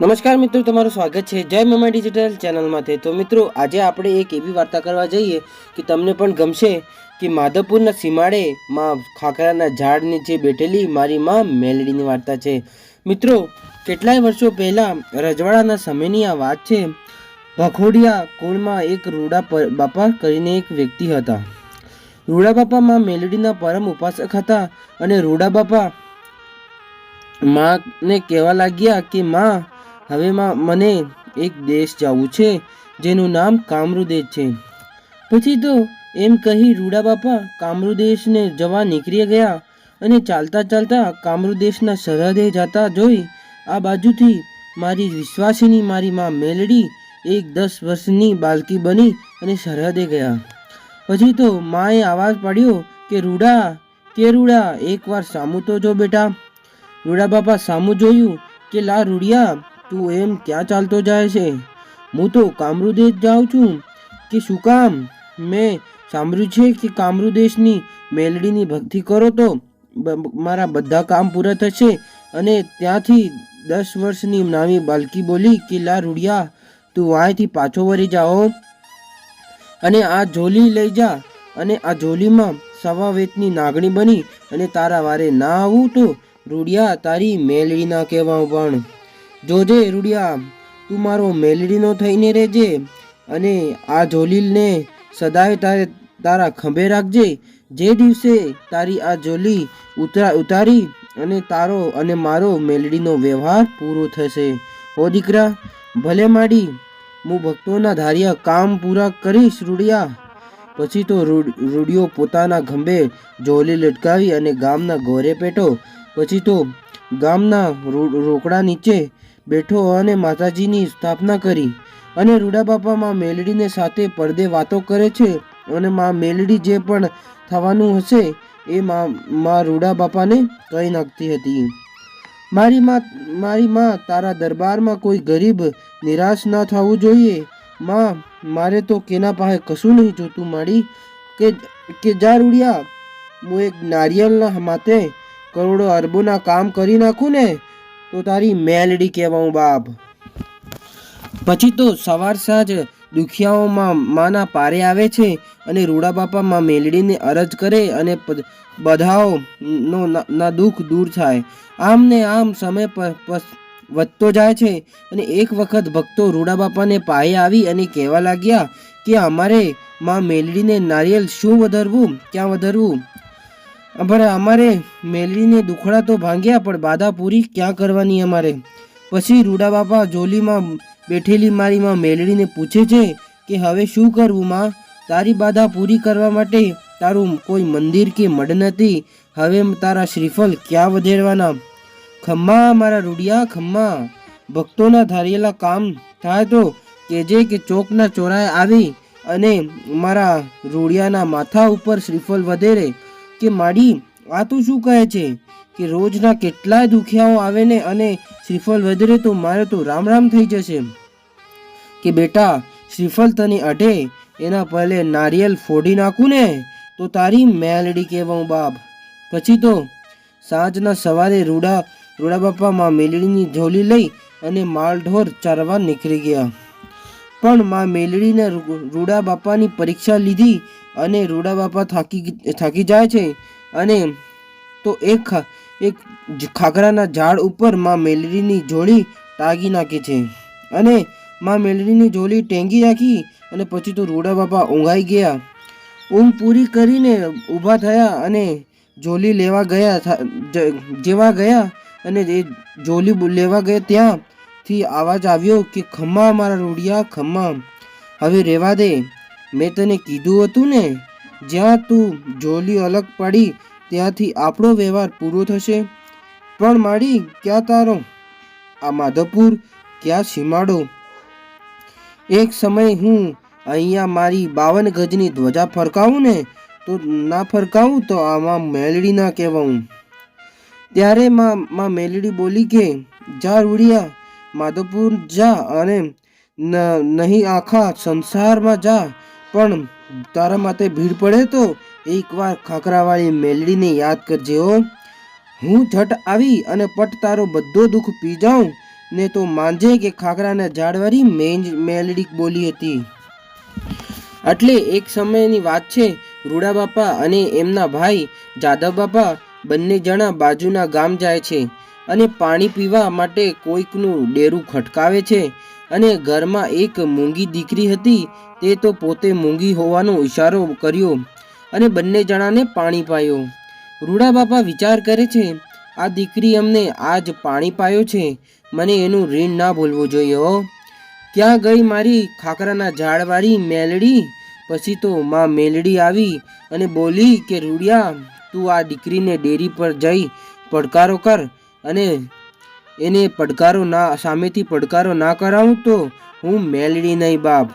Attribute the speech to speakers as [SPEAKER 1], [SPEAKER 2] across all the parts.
[SPEAKER 1] નમસ્કાર મિત્રો, તમારું સ્વાગત છે જય મમા ડિજિટલ ચેનલમાંથી. તો મિત્રો, આજે આપણે એક એવી વાર્તા કરવા જઈએ કે તમને પણ ગમશે કે માધવપુરના સીમાડે માં ખાખરાના ઝાડ નીચે બેઠેલી મારી માં મેલડીની વાર્તા છે. મિત્રો, કેટલાય વર્ષો પહેલાં રજવાડાના સમયની આ વાત છે. ભખોડિયા કુળમાં એક રૂડા બાપા કરીને એક વ્યક્તિ હતા. રૂડા બાપા માં મેલડીના પરમ ઉપાસક હતા અને રૂડા બાપા માને કહેવા લાગ્યા કે માં હવે મને એક દેશ જવું છે, જેનું નામ કામરુદેશ છે. પછી તો એમ કહી રૂડા બાપા કામરુદેશને જવા નીકળી ગયા અને ચાલતા ચાલતા કામરુદેશના સરહદે જતા જોઈ આ બાજુથી મારી વિશ્વાસીની મારી માં મેલડી એક દસ વર્ષની બાલકી બની અને સરહદે ગયા. પછી તો માએ આવાજ પાડ્યો કે રૂડા કે રૂડા, એકવાર સામું તો જો બેટા. રૂડા બાપા સામું જોયું કે લા રૂડિયા તું એમ ક્યાં ચાલતો જાય છે? હું તો કામરુદેશ જાઉં છું. કે શું કામ? મેં સાંભળ્યું છે કે કામરુદેશની મેલડીની ભક્તિ કરો તો મારા બધા કામ પૂરા થશે. અને ત્યાંથી દસ વર્ષની નાની બાલકી બોલી કે, લા રૂડિયા, તું વાંયથી પાછો વળી જાઓ અને આ ઝોલી લઈ જા. અને આ ઝોલીમાં સવા વેતની નાગણી બની અને તારા વારે ના આવું તો રૂડિયા તારી મેલડી ના કહેવા પણ જોજે રૂડિયા તું મારો મેલડીનો થઈને રહેજે અને આ જોલીલને સદાય તારે તારા ખંભે રાખજે. જે દિવસે તારી આ જોલી ઉતરા, ઉતારી અને તારો અને મારો મેલડીનો વ્યવહાર પૂરો થશે. હો દીકરા, ભલે માડી, હું ભક્તોના ધાર્યા કામ પૂરા કરીશ, રૂડિયા. પછી તો રૂડ- રૂડિયો પોતાના ખંભે જોલી લટકાવી અને ગામના ગોરે પેટો. પછી તો ગામના રોકડા નીચે બેઠો અને માતાજીની સ્થાપના કરી અને રૂડા બાપા માં મેલડીને સાથે પડદે વાતો કરે છે અને માં મેલડી જે પણ થવાનું હશે એ માં રૂડા બાપાને કહી નાખતી હતી. મારી માં મારી માં, તારા દરબારમાં કોઈ ગરીબ નિરાશ ના થવું જોઈએ. માં, મારે તો કેના પાસે કશું નહીં જોતું માડી. કે કે જા રૂડિયા, હું એક નારિયેળના માથે કરોડો અરબોના કામ કરી નાખું ને, તો તારી મેલડી કહેવાઉં બાપ. પછી તો સવાર સાંજ દુખિયાઓમાં માના પારે આવે છે અને રૂડા બાપામાં મેલડીને અરજ કરે અને બધાઓનો ના- દુઃખ દૂર થાય. આમ ને આમ સમય પર વધતો જાય છે અને એક વખત ભક્તો રૂડા બાપાને આવી અને કહેવા લાગ્યા કે અમારે માં મેલડીને નારિયેલ શું વધારવું, ક્યાં વધારવું? પણ અમારે મેલડીને દુખડા તો ભાંગ્યા, પણ બાધા પૂરી ક્યાં કરવાની અમારે? પછી રૂડા બાપા જોલીમાં બેઠેલી મારી માં મેલડીને પૂછે છે કે હવે શું કરવું માં? તારી બાધા પૂરી કરવા માટે તારું કોઈ મંદિર કે મઢ નથી? હવે તારા શ્રીફળ ક્યાં વધેરવાના? ખમ્મા મારા રૂડિયા, ખમ્મા. ભક્તોના ધારેલા કામ થાય તો કેજે કે ચોકના ચોરાએ આવી અને મારા રૂડિયાના માથા ઉપર શ્રીફળ વધેરે. કે માડી, આ તો શું કહે છે? કે રોજના કેટલાય દુખિયાઓ આવે ને અને શ્રીફળ વધરે તો મારે તો રામ રામ થઈ જશે. કે બેટા, શ્રીફળ તને અઢે, એના પહેલે નારિયેલ ફોડી નાખું ને, તો તારી મેલડી કહેવાઉં બાપ. પછી તો સાંજના સવારે રૂડા રૂડા બાપામાં મેલડીની ઝોલી લઈ અને માલઢોર ચારવા નીકળી ગયા. પણ માં મેલડીને રૂડા બાપાની પરીક્ષા લીધી અને રૂડા બાપા થાકી થાકી જાય છે. અને તો એક એક ખાખરાના ઝાડ ઉપરમાં મેલડીની જોડી તાગી નાખે છે. અને માં મેલડીની જોડી ટેંગી નાખી અને પછી તો રૂડા બાપા ઊંઘાઈ ગયા. ઊંઘ પૂરી કરીને ઊભા થયા અને જોલી લેવા ગયા જેવા ગયા અને એ જોલી લેવા ગયા ત્યાંથી અવાજ આવ્યો કે ખમ્મા મારા રૂડિયા, ખમ્મા. હવે રહેવા દે. મેં તને કીધું હતું ને, જ્યાં તું જોલી અલગ પડી, ત્યાંથી આપણો વ્યવહાર પૂરો થશે. પણ માડી ક્યાં તારો? આ માધવપુર ક્યાં સીમાડો? એક સમય હું અહીંયા મારી બાવન ગજની ધ્વજા ફરકાવું ને, તો ના ફરકાવું તો આમાં મેલડી ના કહેવાઉં. ત્યારે માં મેલડી બોલી કે, જા રૂડિયા, માધવપુર જા અને નહીં આખા સંસારમાં જા. પણ તારા માટે ભીડ પડે તો એકવાર ખાખરાવાળી મેલડીને યાદ કરજે હો. ઝટ આવી અને પટ તારો બધો દુઃખ પી જાઉં, ને તો માંજે કે ખાખરાના ઝાડવારી મેંજ મેલડી બોલી હતી. એટલે એક સમયની વાત છે, રૂડા બાપા અને એમના ભાઈ, જાદવ બાપા બંને જણા બાજુના ગામ જાય છે અને પાણી પીવા માટે કોઈકનું ડેરું ખટકાવે છે. અને ઘરમાં એક મૂંગી દીકરી હતી, તે તો પોતે મૂંગી હોવાનો ઈશારો કર્યો અને બંને જણાને પાણી પાયો. રૂડા બાપા વિચાર કરે છે, આ દીકરી અમને આજ પાણી પાયો છે, મને એનું ઋણ ના ભૂલવું જોઈએ હો. ક્યાં ગઈ મારી ખાકરાના ઝાડવાળી મેલડી? પછી તો માં મેલડી આવી અને બોલી કે, રૂડિયા, તું આ દીકરીને ડેરી પર જઈ, પડકારો કર અને એને પડકારો ના, સામેથી પડકારો ના કરાવું તો હું મેલડી નહીં, બાપ.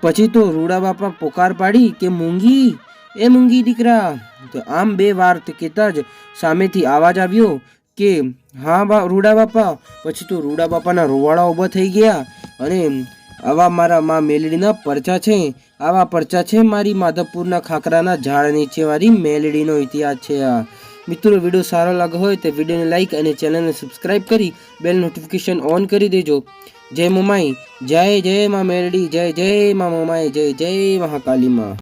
[SPEAKER 1] પછી તો રૂડા બાપા પોકાર પાડી કે, મૂંગી, એ મૂંગી દીકરા. તો આમ બે વાર કહેતા જ સામેથી આવાજ આવ્યો કે, હા, બા, રૂડા બાપા. પછી તો રૂડા બાપાના રોવાળા ઊભા થઈ ગયા અને આવા મારા મા મેલડીના પરચા છે, આવા પરચા છે મારી માધવપુરના ખાખરાના ઝાડ નીચે મારી મેલડીનો ઇતિહાસ છે આ. મિત્રો, વીડિયો સારો લાગ્યો હોય તો વિડીયોને લાઈક અને ચેનલને સબસ્ક્રાઈબ કરી બેલ નોટિફિકેશન ઓન કરી દેજો. જય મોમાઈ જય જય મા મેરડી, જય જય મા મોમાઈ જય જય મહાકાલી માં.